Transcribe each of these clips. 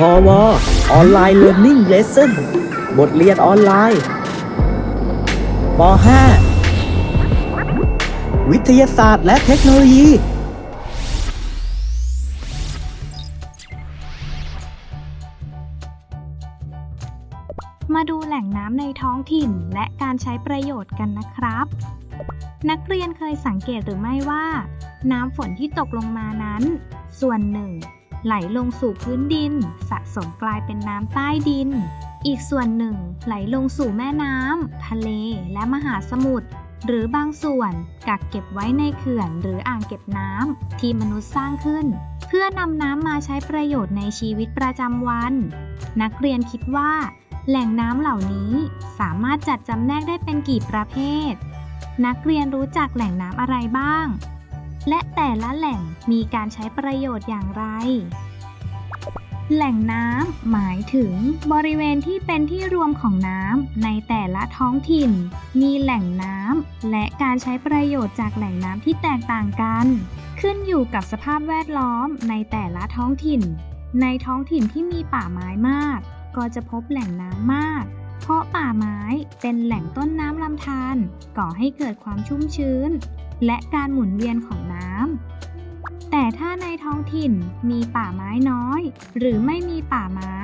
พอวออนไลน์เรียน i ิ g เลส s o n บทเรียนออนไลน์ป .5 วิทยาศาสตร์และเทคโนโลยี มาดูแหล่งน้ำในท้องถิ่นและการใช้ประโยชน์กันนะครับ นักเรียนเคยสังเกตหรือไม่ว่า น้ำฝนที่ตกลงมานั้น ส่วนหนึ่ง ไหลลงสู่พื้นดิน สะสมกลายเป็นน้ำใต้ดิน อีกส่วนหนึ่งไหลลงสู่แม่น้ำทะเลและมหาสมุทรหรือบางส่วนกักเก็บไว้ในเขื่อนหรืออ่างเก็บน้ำที่มนุษย์สร้างขึ้น เพื่อนำน้ำมาใช้ประโยชน์ในชีวิตประจำวัน นักเรียนคิดว่า แหล่งน้ำเหล่านี้สามารถจัดจำแนกได้เป็นกี่ประเภท นักเรียนรู้จักแหล่งน้ำอะไรบ้าง และแต่ละแหล่งมีการใช้ประโยชน์อย่างไร แหล่งน้ำหมายถึงบริเวณที่เป็นที่รวมของน้ำในแต่ละท้องถิ่น มีแหล่งน้ำและการใช้ประโยชน์จากแหล่งน้ำที่แตกต่างกัน ขึ้นอยู่กับสภาพแวดล้อมในแต่ละท้องถิ่น ในท้องถิ่นที่มีป่าไม้มาก ก็จะพบแหล่งน้ำมาก เพราะป่าไม้เป็นแหล่งต้นน้ำลำธารก่อให้เกิดความชุ่มชื้น และการหมุนเวียนของน้ำ แต่ถ้าในท้องถิ่นมีป่าไม้น้อย หรือไม่มีป่าไม้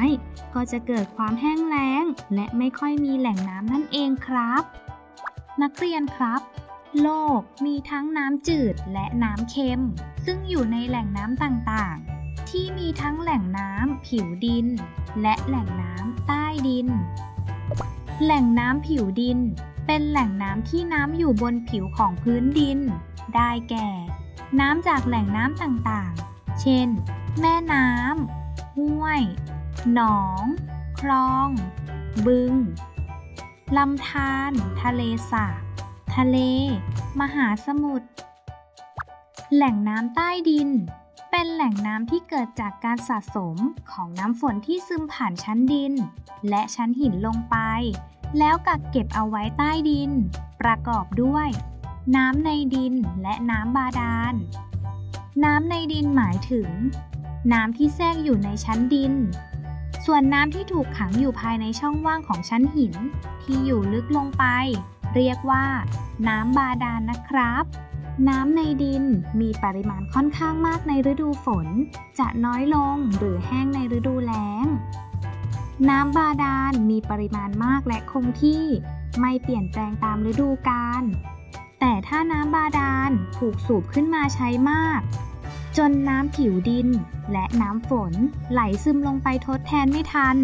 ก็จะเกิดความแห้งแล้ง และไม่ค่อยมีแหล่งน้ำนั่นเองครับ นักเรียนครับ โลกมีทั้งน้ำจืดและน้ำเค็ม ซึ่งอยู่ในแหล่งน้ำต่างๆ ที่มีทั้งแหล่งน้ำผิวดิน และแหล่งน้ำใต้ดิน แหล่งน้ำผิวดิน เป็นแหล่งน้ำที่น้ำอยู่บนผิวของพื้นดิน ได้แก่ น้ำจากแหล่งน้ำต่างๆ เช่น แม่น้ำห้วย หนอง คลอง บึงลำธารทะเลสาบ ทะเล มหาสมุทร แหล่งน้ำใต้ดิน เป็นแหล่งน้ำที่เกิดจากการสะสมของน้ำฝนที่ซึมผ่านชั้นดิน และชั้นหินลงไป แล้วกักเก็บเอาไว้ใต้ดิน ประกอบด้วย น้ำในดินและน้ำบาดาล น้ำในดินหมายถึง น้ำที่แทรกอยู่ในชั้นดิน ส่วนน้ำที่ถูกขังอยู่ภายในช่องว่างของชั้นหิน ที่อยู่ลึกลงไป เรียกว่า น้ำบาดาลนะครับ น้ำในดินมีปริมาณค่อนข้างมากในฤดูฝน จะน้อยลงหรือแห้งในฤดูแล้ง น้ำบาดาลมีปริมาณมากและคงที่ ไม่เปลี่ยนแปลงตามฤดูกาล แต่ถ้าน้ำบาดาลถูกสูบขึ้นมาใช้มาก จนน้ำผิวดินและน้ำฝนไหลซึมลงไปทดแทนไม่ทัน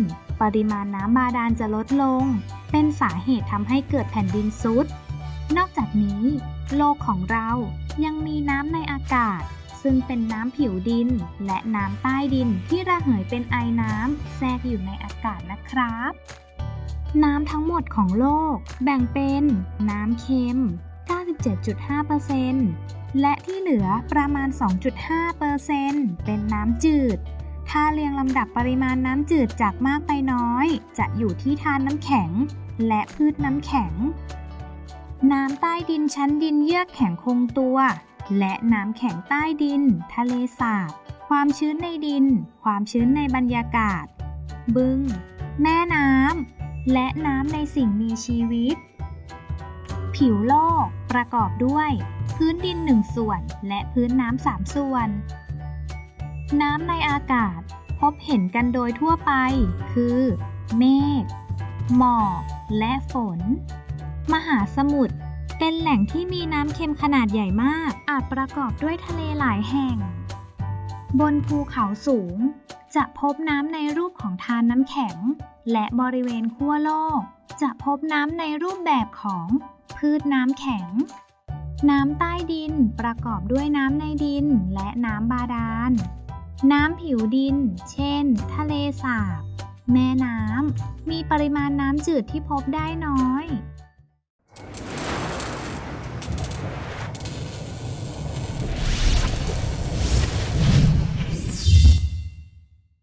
ปริมาณน้ำบาดาลจะลดลง เป็นสาเหตุทำให้เกิดแผ่นดินซุด นอกจากนี้ โลกของเรายังมีน้ำในอากาศ ซึ่งเป็นน้ำผิวดิน และน้ำใต้ดินที่ระเหยเป็นไอน้ำแทรกอยู่ในอากาศนะครับ น้ำทั้งหมดของโลกแบ่งเป็น น้ำเค็ม 97.5%และที่เหลือประมาณ 2.5%เป็นน้ำจืดถ้าเรียงลำดับปริมาณน้ำจืดจากมากไปน้อย จะอยู่ที่ทานน้ำแข็ง และพืชน้ำแข็ง น้ำใต้ดินชั้นดินเยือกแข็งคงตัว และน้ำแข็งใต้ดิน ทะเลสาบ ความชื้นในดิน ความชื้นในบรรยากาศ บึง แม่น้ำ และน้ำในสิ่งมีชีวิต ผิวโลกประกอบด้วย พื้นดินหนึ่งส่วน และพื้นน้ำสามส่วน น้ำในอากาศ พบเห็นกันโดยทั่วไป คือ เมฆ หมอก และฝน มหาสมุทรเป็นแหล่งที่มีน้ำเค็มขนาดใหญ่มาก อาจประกอบด้วยทะเลหลายแห่ง บนภูเขาสูง จะพบน้ำในรูปของทานน้ำแข็ง และบริเวณขั้วโลก จะพบน้ำในรูปแบบของพืชน้ำแข็ง น้ำใต้ดินประกอบด้วยน้ำในดินและน้ำบาดาล น้ำผิวดิน เช่น ทะเลสาบ แม่น้ำ มีปริมาณน้ำจืดที่พบได้น้อย